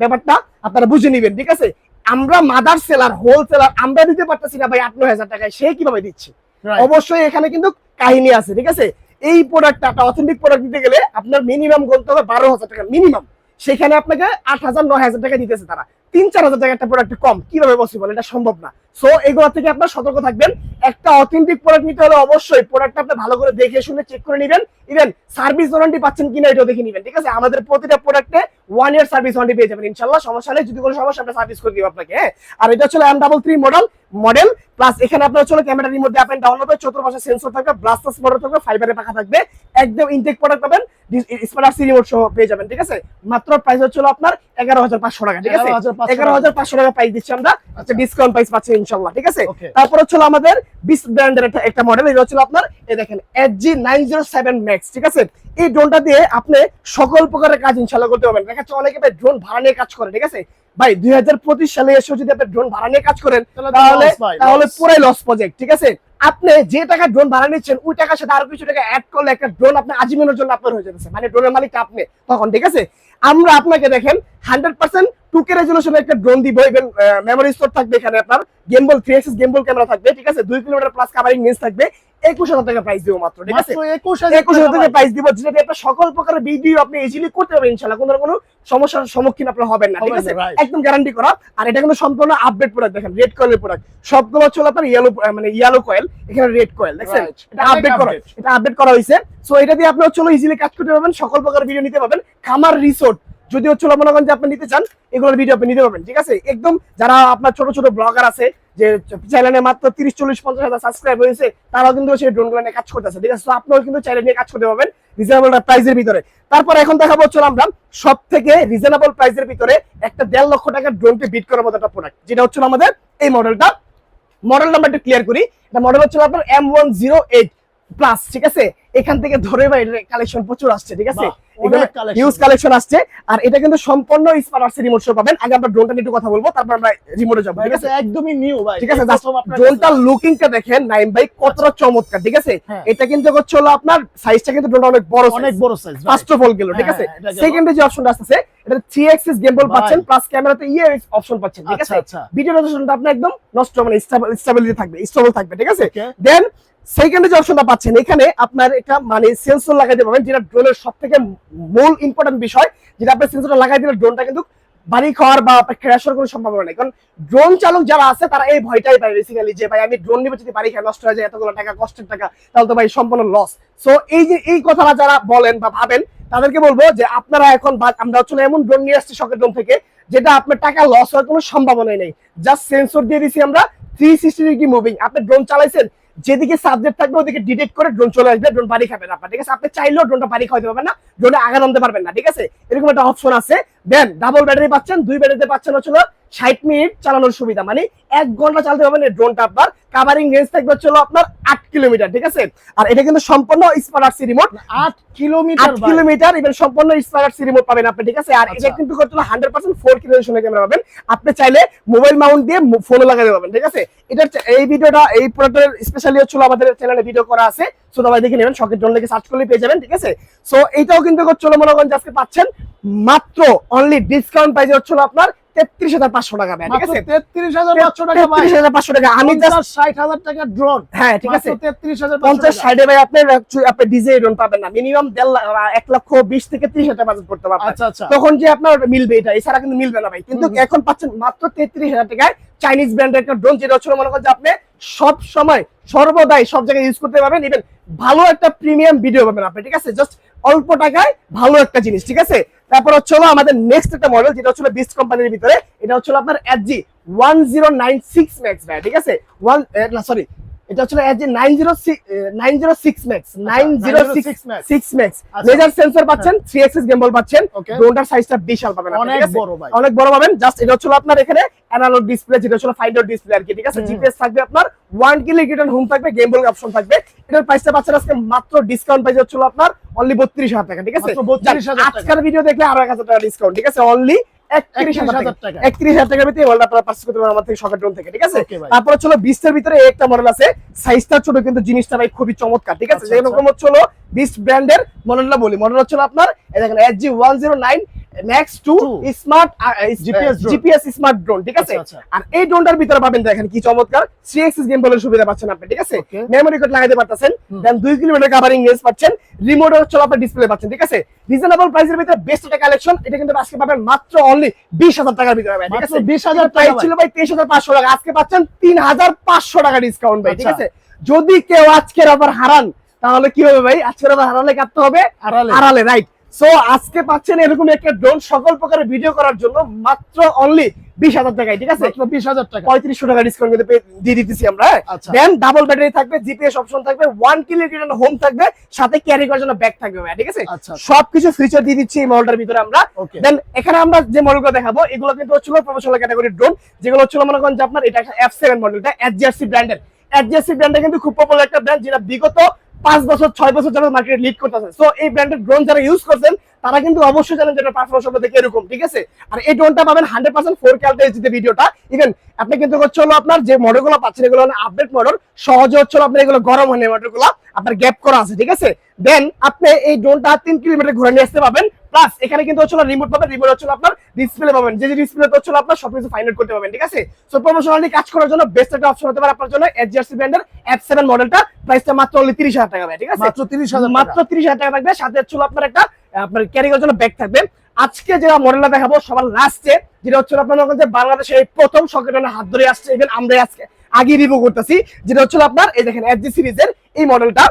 ব্যাপারটা আপনারা বুঝে নেবেন, ঠিক আছে? আমরা মাদার সেলার হোল সেলার আমরা দিতে পারতেছি না ভাই আট নয় হাজার টাকায়। সে কীভাবে দিচ্ছে? অবশ্যই এখানে কিন্তু কাহিনী আছে ঠিক আছে? এই প্রোডাক্টটা একটা অথেন্টিক প্রোডাক্ট দিতে গেলে আপনার মিনিমাম গুনতে হবে বারো হাজার টাকা মিনিমাম সেখানে আপনাকে আট হাজার নয় হাজার টাকা দিতেছে তারা। তিন চার হাজার টাকা একটা প্রোডাক্ট কম। কীভাবে পসিবল এটা সম্ভব না। সো এগুলো থেকে আপনার সতর্ক থাকবেন। একটা অথেন্টিক প্রোডাক্ট নিতে হলে অবশ্যই প্রোডাক্টটা আপনি ভালো করে দেখে শুনে চেক করে নেবেন। ইভেন সার্ভিস ওয়ারেন্টি পাচ্ছেন কিনা এটাও দেখে নেবেন ঠিক আছে? আমাদের প্রতিটা প্রোডাক্টে ওয়ান ইয়ার সার্ভিস ওয়ারেন্টি পেয়ে যাবেন ইনশাল্লাহ সমস্যা নেই যদি কোনো সমস্যা আমরা সার্ভিস করে দিব আপনাকে হ্যাঁ? আর এটা হচ্ছে M double three model model plus এখানে আপনার হচ্ছে ক্যামেরা রিমোট দিয়ে আপনি ডাউন হবে চতুর্পাশে সেন্সর থাকবে ব্লাস্টাস মডেল থাকবে ফাইবারে পাখা থাকবে একদম ইনটেক প্রোডাক্ট পাবেন স্মার্ট সি রিমোট সহ পেয়ে যাবেন ঠিক আছে? মাত্র প্রাইস হচ্ছে হলো আপনার এগারো হাজার পাঁচশো টাকা ঠিক আছে? 11,500 এগারো হাজার পাঁচশো টাকা প্রাইস দিচ্ছি আমরা আচ্ছা ডিসকাউন্ট প্রাইস পাচ্ছি ইনশাল্লাহ ঠিক আছে? তারপর হচ্ছে হলো আমাদের বিস ব্র্যান্ডের একটা একটা মডেল এটা হচ্ছে আপনার এই দেখেন H G nine zero seven max ঠিক আছে? এই ড্রোনটা দিয়ে আপনি সকল প্রকারের কাজ ইনশাল্লাহ করতে পারবেন। দেখা যাচ্ছে অনেকে ভাই ড্রোন ভাড়া নিয়ে কাজ করে ঠিক আছে? ভাই দুই হাজার পঁচিশ সালে এসে যদি আপনি ড্রোন ভাড়া নিয়ে কাজ করেন তাহলে তাহলে। পুরাই লস প্রজেক্ট ঠিক আছে? আপনি যে টাকা ড্রোন ভাড়া নিচ্ছেন ওই টাকার সাথে আরও কিছু টাকা অ্যাড করলে একটা ড্রোন আপনি আজীবনের জন্য আপনার হয়ে যাচ্ছে মানে ড্রোনের মালিক আপনি তখন ঠিক আছে? আমরা আপনাকে দেখেন হান্ড্রেড পার্সেন্ট টু কে একটা ড্রোন দিব ইভেন মেমোরি স্টোর থাকবে এখানে আপনার। Gimbal three axis gimbal camera থাকবে ঠিক আছে? দুই কিলোমিটার প্লাস কাভারিং রেঞ্জ থাকবে একুশ হাজার টাকা প্রাইস দিব মাত্র ঠিক আছে? একুশ হাজার টাকা প্রাইস দিব যেটা আপনার সকল প্রকারের ভিডিও আপনি ইজিলি করতে পারবেন ইনশাল্লাহ কোনো কোনো সমস্যার সম্মুখীন আপনার হবেন না ঠিক আছে? একদম গ্যারান্টি করা। আর এটা কিন্তু সম্পূর্ণ আপডেট প্রোডাক্ট দেখেন রেড কয়েলের প্রোডাক্ট সবগুলো হচ্ছে আপনার ইয়েলো মানে ইয়েলো কয়েল এখানে রেড কয়েল দেখছেন. এটা আপডেট করা। এটা আপডেট করা হয়েছে। সো এটা দিয়ে আপনি হচ্ছে ইজিলি কাজ করতে পারবেন সকল প্রকার ভিডিও নিতে পারবেন। খামার রিসোর্ট যদি হচ্ছে মনে আপনি নিতে চান, এগুলোর ভিডিও আপনি নিতে পারবেন, ঠিক আছে? একদম যারা আপনার ছোট ছোট ব্লগার আছে, যে চ্যানেলে মাত্র তিরিশ, চল্লিশ, পঞ্চাশ হাজার সাবস্ক্রাইব হয়েছে, তারাও কিন্তু সেই ড্রোনগুলো নিয়ে কাজ করতেছে, ঠিক আছে? তো আপনারাও কিন্তু চ্যানেল নিয়ে কাজ করতে পারবেন রিজনেবল প্রাইসের ভিতরে। তারপর এখন দেখাবো হচ্ছে আমরা সব থেকে রিজনেবল প্রাইসের ভিতরে একটা দেড় লক্ষ টাকার ড্রোনকে বিট করার মতো একটা প্রোডাক্ট যেটা হচ্ছে আমাদের এই মডেলটা মডেল নাম্বারটা ক্লিয়ার করি, এটা মডেল হচ্ছে আপনার M one zero eight plus ঠিক আছে? এখান থেকে ধরে বা কালেকশন প্রচুর আসছে ঠিক আছে? বাহ, অনেক collection। হিউজ কালেকশন আসছে। আর এটা কিন্তু সম্পূর্ণ স্পার্টস রিমোট শো পাবেন। আগে আমরা ড্রোনটা একটু কথা বলব তারপর আমরা রিমোটে যাব ঠিক আছে? একদমই নিউ ভাই। ঠিক আছে এই প্রথম আপনার ড্রোনটার লুকিংটা দেখেন নাইম ভাই কতটা চমৎকার ঠিক আছে? হ্যাঁ। এটা কিন্তু হচ্ছে হলো আপনার সাইজটা কিন্তু ড্রোনটা অনেক বড় অনেক বড় সাইজ ফার্স্ট অফ অল গেল ঠিক হ্যাঁ, আছে? এটা গেল। সেকেন্ডে যে অপশনটা আসছে এটা থ্রি এক্সিস গেমবল পাচ্ছেন প্লাস ক্যামেরাতে ইয়ে অপশন পাচ্ছেন ঠিক আচ্ছা আছে? আচ্ছা। ভিডিও রেজোলিউশনটা আপনি একদম নষ্ট মানে স্টেবিলিটি থাকবে স্টেবল থাকবে ঠিক আছে? দেন সেকেন্ডে যে অপশনটা পাচ্ছেন, এখানে আপনার একটা মানে সেন্সর লাগাইতে পারবেন, যেটা ড্রোনের সব থেকে মূল ইম্পর্টেন্ট বিষয়, যেটা আপনি সেন্সরটা লাগাই দিলে ড্রোনটা কিন্তু বাড়ি খাওয়ার বা ক্র্যাশ হওয়ার কোনো সম্ভাবনা নেই। কারণ ড্রোন চালক যারা আছে, তারা এই ভয়টাই পায় বেসিক্যালি যে, ভাই, আমি ড্রোন নিবে, যদি বাড়ি খায় নষ্ট হয়ে যায়, এতগুলো টাকা, কষ্টের টাকা, তাহলে তো ভাই সম্পূর্ণ লস সো এই যে, এই কথাটা যারা বলেন বা ভাবেন, তাদেরকে বলব যে, আপনারা এখন আমরা হচ্ছে এমন ড্রোন নিয়ে আসছি শখের ড্রোন থেকে, যেটা আপনার টাকা লস হওয়ার কোনো সম্ভাবনাই নেই। জাস্ট সেন্সর দিয়ে দিছি আমরা থ্রি সিক্সটি ডিগ্রি মুভিং আপনি ড্রোন চালাইছেন যেদিকে সাবজেক্ট থাকবে ওদিকে ডিটেক্ট করে ড্রোন চলে আসবে ড্রোন বাড়ি খাবে আপনার, ঠিক আছে? আপনি চাইলেও ড্রোনটা বাড়ি খাওয়াতে পারবেন না ড্রোনে আঘাত আনতে পারবেন না, ঠিক আছে? এরকম একটা অপশন আছে। দেন ডাবল ব্যাটারি পাচ্ছেন, দুই ব্যাটারিতে পাচ্ছেন হচ্ছে ষাট মিনিট চালানোর সুবিধা। মানে এক ঘণ্টা চালাতে পারবেন এই ড্রোনটা আপনার। কাভারিং রেঞ্জ থাকবে হলো আপনার আট কিলোমিটার ঠিক আছে? আর এটা কিন্তু সম্পূর্ণ স্মার্ট রিমোট আট কিলোমিটার কিলোমিটার ইভেন সম্পূর্ণ স্মার্ট রিমোট পাবেন আপনি ঠিক আছে? আর এটা আচ্ছা। কিন্তু করতে hundred percent four kilometre camera পাবেন। আপনি চাইলে মোবাইল মাউন্ট দিয়ে ফোনে লাগাতে পারবেন ঠিক আছে? এটা এই ভিডিওটা এই প্রোডাক্টের স্পেশালি হচ্ছিল আমাদের চ্যানেলে ভিডিও করা আছে। সো সবাই দেখে নেবেন শখের ড্রোন লিখে সার্চ করলে পেয়ে যাবেন ঠিক আছে? সো এইটাও কিন্তু হচ্ছিল মনে করেন আজকে পাচ্ছেন মাত্র অনলি ডিসকাউন্ট প্রাইসে হচ্ছিল আপনার তেত্রিশ হাজার পাঁচশো টাকা ভাই, ঠিক আছে? তেত্রিশ হাজার পাঁচশো টাকা তেত্রিশ হাজার পাঁচশো টাকা। আমি ষাট হাজার টাকা ড্রোন হ্যাঁ ঠিক আছে। তেত্রিশ হাজার পঞ্চাশ সাইডে ভাই আপনি আপনি ডিজে ড্রোন পাবেন না। মিনিমাম দেড় লাখ এক লক্ষ বিশ থেকে ত্রিশ হাজার বাজেট করতে পারবেন। আচ্ছা আচ্ছা। তখন যে আপনার মিলবে এটা এছাড়া কিন্তু মিলবে না ভাই। কিন্তু এখন পাচ্ছেন মাত্র তেত্রিশ হাজার টাকায় চাইনিজ ব্র্যান্ডের একটা ড্রোন যেটা হচ্ছে মনে করেন যে আপনি সব সময় সর্বদাই সব জায়গায় ইউজ করতে পারবেন। ইভেন ভালো একটা প্রিমিয়াম ভিডিও পাবেন আপনি ঠিক আছে? জাস্ট অল্প টাকায় ভালো একটা জিনিস, ঠিক আছে? তারপর হচ্ছে আমাদের নেক্সট একটা মডেল যেটা হচ্ছে বিস্ট কোম্পানির ভিতরে, এটা হচ্ছে আপনার SG one zero nine six max ভাই, ঠিক আছে? ওয়ান সরি এটা হচ্ছে nine zero six max nine zero 906 six max. Laser sensor পাচ্ছেন এক্সিস গেম্বল পাচ্ছেন। ড্রোনটার সাইজটা বিশাল পাবেন অনেক বড় ভাই। অনেক বড় পাবেন। জাস্ট এটা হচ্ছে আপনার এখানে অ্যানালগ ডিসপ্লে যেটা হচ্ছে ডিসপ্লে আর কি ঠিক আছে। জিপিএস থাকবে আপনার ওয়ান কিলো রিটার্ন হোম থাকবে গেম বল অপশন থাকবে। এটার প্রাইসটা পাচ্ছেন আজকে মাত্র ডিসকাউন্ট প্রাইস হচ্ছিল আপনার অনলি বত্রিশ হাজার টাকা ঠিক আছে? 32,000। আজকের ভিডিও দেখলে আরও এক হাজার টাকা ডিসকাউন্ট ঠিক আছে? অনলি একত্রিশ হাজার 31,000 টাকা। টাকা। একত্রিশ হাজার টাকার ভিতরে। তারপর একটা মডেল আছে। সাইজটা ছোট কিন্তু জিনিসটা ভাই খুবই চমৎকার ঠিক আছে? আচ্ছা, যেরকম হচ্ছে হলো বিস্ট ব্র্যান্ডের মডেলটা বলি। মডেল হচ্ছে আপনার দেখেন SG one zero nine max two smart GPS smart drone ঠিক আছে? আচ্ছা, আচ্ছা। আর এই ড্রোনটার ভিতরে পাবেন দেখেন কি চমৎকার থ্রি এক্সিস গেম বলের সুবিধা পাচ্ছেন আপনি ঠিক আছে? মেমোরি কার্ড লাগাতে পারতেছেন দেন দুই কিলোমিটার কাভারিং রেঞ্জ পাচ্ছেন রিমোট আপনার ডিসপ্লে পাচ্ছেন ঠিক আছে? রিজনেবল প্রাইসের ভিতরে বেস্ট একটা কালেকশন এটা কিন্তু আজকে পাবেন মাত্র অনলি বিশ হাজার টাকার ভিতরে ঠিক আছে? 20,000 প্রাইস টাকা ছিল ভাই তেইশ হাজার পাঁচশো টাকা আজকে পাচ্ছেন তিন হাজার পাঁচশো টাকা ডিসকাউন্ট ভাই ঠিক আচ্ছা। আছে? যদি কেউ আজকের আবার হারান তাহলে কি হবে ভাই? আজকের আবার হারালে কাটতে হবে আড়ালে। রাইট সো আজকে পাচ্ছেন এরকম একটা ড্রোন সকল প্রকারের ভিডিও করার জন্য মাত্র অনলি বিশ হাজার টাকায় ঠিক আছে বিশ হাজার টাকা পঁয়ত্রিশশো টাকা ডিসকাউন্ট দিয়ে দিতেছি আমরা হ্যাঁ? আচ্ছা। দেন ডাবল ব্যাটারি থাকবে জিপিএস অপশন থাকবে ওয়ান কিলোমিটার হোম থাকবে সাথে ক্যারি করার জন্য ব্যাগ থাকবে ঠিক আছে আচ্ছা। সবকিছু ফিচার দিয়ে দিচ্ছি এই মডেলটার ভিতরে আমরা দেন এখানে আমরা যে মডেলগুলো দেখাবো এগুলো কিন্তু হচ্ছিল প্রফেশনাল ক্যাটাগরির ড্রোন যেগুলো হচ্ছিল মনে করেন যে আপনার এটা একটা এফ সেভেন মডেলটা এসজিআরসি ব্র্যান্ডের এসজিআরসি ব্র্যান্ডটা কিন্তু খুব পপুলার একটা ব্র্যান্ড যেটা বিগত পাঁচ বছর, ছয় বছর যারা মার্কেটে লিড করতেছে। সো এই ব্র্যান্ডের ড্রোন যারা ইউজ করছেন, তারা কিন্তু অবশ্যই জানেন যেটা পারফরমেন্স হবে দেখে এরকম, ঠিক আছে? আর এই ড্রোনটা পাবেন হান্ড্রেড পার্সেন্ট ফোর ক্যালটা এইচডিতে ভিডিওটা ইভেন আপনি কিন্তু হচ্ছে হলো আপনার যে মডেলগুলো পাচ্ছেন, এগুলো আপডেট মডেল সহজে হচ্ছে আপনার এগুলো গরম হয় মডেলগুলো আপনার গ্যাপ করা আছে, ঠিক আছে? দেন আপনি এই ড্রোনটা তিন কিলোমিটার ঘুরে নিয়ে আসতে পাবেন প্লাস এখানে কিন্তু হচ্ছে রিমোট পাবেন রিমোট হচ্ছে আপনার ডিসপ্লে পাবেন। যে ডিসপ্লে হচ্ছে আপনার সবকিছু ফাইন্ড আউট করতে পারবেন ঠিক আছে? সো প্রমোশনালি কাজ করার জন্য বেস্ট একটা অপশন হতে পারে আপনার জন্য এসজিআরসি ব্র্যান্ডের এফ সেভেন মডেলটা প্রাইসটা মাত্র অনলি তিরিশ হাজার টাকা ভাই ঠিক আছে? মাত্র তিরিশ হাজার মাত্র তিরিশ হাজার টাকা থাকবে সাথে হচ্ছে আপনার একটা আপনার ক্যারি করার জন্য ব্যাগ থাকবে। আজকে যে মডেলটা দেখাবো সবার লাস্টে যেটা হচ্ছে আপনার যে বাংলাদেশের প্রথম সকেটনে হাত ধরে আসছে ইভেন আমরা আজকে আগে রিভিউ করতেছি যেটা হচ্ছে আপনার এই দেখেন এফ জি সিরিজের এই মডেলটা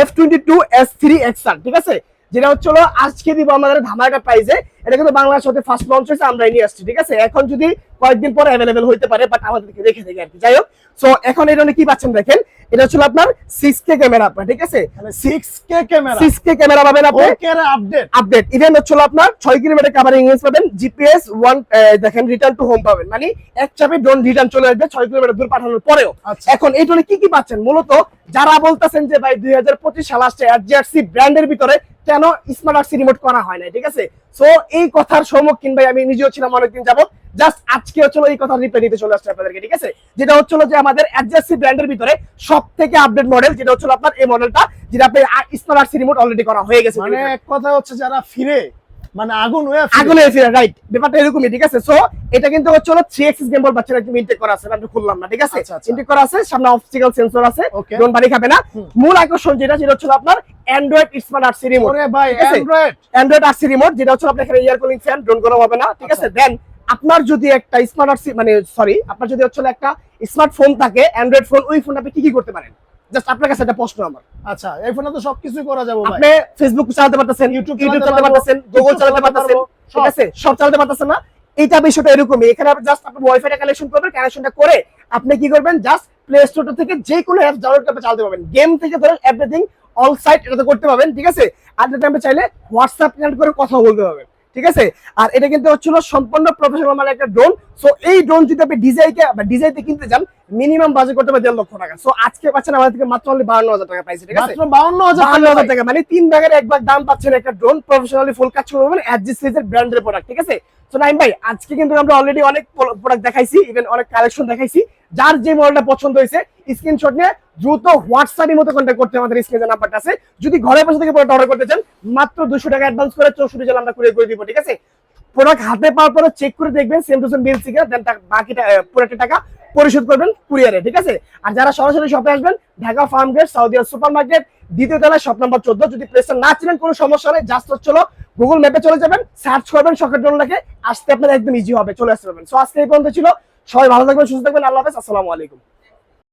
F twenty two S three XR ঠিক আছে? যেটা হচ্ছে আজকে দিব আমাদের ধামাকা প্রাইসে এটা কিন্তু বাংলাদেশ হতে ফার্স্ট লঞ্চ হয়েছে আমরাই নিয়ে আসছি ঠিক আছে? এখন যদি কয়েকদিন পরে অ্যাভেলেবেল হইতে পারে বাট আমাদেরকে দেখে দেখে আর কি। যাই হোক সো এখন এটা কি পাচ্ছেন দেখেন? এটা হচ্ছে আপনার সিক্স কে ক্যামেরা আপনার ঠিক আছে? 6K ক্যামেরা সিক্স কে ক্যামেরা পাবেন আপনি। ওকে আপডেট আপডেট ইভেন হচ্ছে আপনার ছয় কিলোমিটার কাভারিং রেঞ্জ পাবেন জিপিএস ওয়ান দেখেন রিটার্ন টু হোম পাবেন। মানে এক চাপে ড্রোন রিটার্ন চলে আসবে ছয় কিলোমিটার দূর পাঠানোর পরেও। আচ্ছা। এখন এই ড্রোনে কি কি পাচ্ছেন? মূলত যারা বলতেছেন যে ভাই দুই হাজার পঁচিশ সাল আসছে এফজিআরসি ব্র্যান্ডের ভিতরে কেন স্মার্ট আরসি রিমোট করা হয় না ঠিক আছে? সো এই কথার সম্মুখীন ভাই আমি নিজেও ছিলাম অনেকদিন যাবত জাস্ট আজকে হচ্ছিল এই কথা রিপ্লাই দিতে চলে আসছে আপনাদেরকে, ঠিক আছে? যেটা হচ্ছিল যে আমাদের অ্যাডজাস্টি ব্র্যান্ডের ভিতরে সব থেকে আপডেট মডেল যেটা হচ্ছিল আপনার এই মডেলটা যেটা আপনি স্মার্ট রিমোট অলরেডি করা হয়ে গেছে। মানে এক কথা হচ্ছে যারা ফিরে মানে আগুন হয়ে। আগুনে এসে রাইট ব্যাপারটা এরকমই ঠিক আছে? সো এটা কিন্তু হচ্ছে হলো থ্রি এক্সিস গেম বল বাচ্চারা ইনটেক করা আছে আমি খুললাম না ঠিক আছে? আচ্ছা, আচ্ছা। ইনটেক করা আছে সামনে অপটিক্যাল সেন্সর আছে ড্রোন বাড়ি খাবে না। মূল আকর্ষণ যেটা সেটা হচ্ছে আপনার অ্যান্ড্রয়েড স্মার্ট আর্টসি রিমোট ওরে ভাই অ্যান্ড্রয়েড অ্যান্ড্রয়েড আরসি রিমোট যেটা হচ্ছে আপনার এখানে ইয়ার কুলিং ফ্যান ড্রোন করা হবে না ঠিক আছে? আচ্ছা। দেন আপনার যদি একটা স্মার্ট আরসি মানে সরি আপনার যদি হচ্ছে একটা স্মার্টফোন থাকে অ্যান্ড্রয়েড ফোন ওই ফোন আপনি কি কি করতে পারেন। জাস্ট আপনার কাছে একটা প্রশ্ন আমার। আচ্ছা এই ফোনে তো সবকিছুই করা যাবে ভাই। আপনি ফেসবুক চালাতে পারতেছেন ইউটিউব ইউটিউব চালাতে পারতেছেন গুগল চালাতে পারতেছেন ঠিক আছে? সব চালাতে পারতেছেন না। বিষয়টা এরকমই। এখানে আপনি জাস্ট আপনি ওয়াইফাইটা কানেকশন করবেন কানেকশনটা করে আপনি কি করবেন? জাস্ট প্লে স্টোর থেকে যে কোনো অ্যাপ ডাউনলোড করে চালাতে পারবেন। গেম থেকে ধরে এভরিথিং অল সাইট এটাতে করতে পারবেন ঠিক আছে? আর যেটা আপনি চাইলে হোয়াটসঅ্যাপ কানেক্ট করে কথা বলতে পারবেন। ঠিক আছে? আর এটা কিন্তু হচ্ছিল সম্পূর্ণ প্রফেশনাল মানে একটা ড্রোন সো এই ড্রোন যদি আপনি ডিজাইকে ডিজাইতে কিনতে যান মিনিমাম বাজেট করতে হবে দেড় লক্ষ টাকা। সো আজকে পাচ্ছেন আমাদের থেকে মাত্র অনলি বাউন্ন হাজার টাকা পাইছে ঠিক আছে? মাত্র 52000 বাহান্ন টাকা হাজার টাকা। মানে তিন ভাগের এক ভাগ দাম পাচ্ছেন একটা ড্রোন প্রফেশনালি ফুল কাজ করবে মানে এসজি সিরিজের ব্র্যান্ডের প্রোডাক্ট ঠিক আছে? আজকে কিন্তু আমরা অলরেডি অনেক প্রোডাক্ট দেখাইছি ইভেন অনেক কালেকশন দেখাইছি। যার যে মডেলটা পছন্দ হয়েছে স্ক্রিনশট নিয়ে দ্রুত হোয়াটসঅ্যাপের মতো কন্ট্যাক্ট করতে আমাদের নাম্বারটা আছে। যদি থেকে প্রোডাক্ট অর্ডার করতে চান, মাত্র দুশো টাকা অ্যাডভান্স করে চৌষট্টি আমরা কুরিয়ার করে দিব, ঠিক আছে? প্রোডাক্ট হাতে পাওয়ার পরে চেক করে দেখবেন সেম টু সেম সিগার দেন পুরোটা টাকা পরিশোধ করবেন কুরিয়ারে ঠিক আছে? আর যারা সরাসরি শপে আসবেন, Dhaka farm gate Saudi super market দ্বিতীয় তলায় শপ নাম্বার চোদ্দ। যদি প্লেসটা না চিনেন, কোনো সমস্যা নেই জাস্ট হচ্ছিল গুগল ম্যাপে চলে যাবেন সার্চ করবেন শখের জন্য লেখে আসতে আপনার একদম ইজি হবে, চলে আসতে পারবেন। সো আজকে এই পর্যন্ত ছিল। সবাই ভালো থাকবেন, সুস্থ থাকবেন। আল্লাহ হাফেজ, আসসালামু আলাইকুম।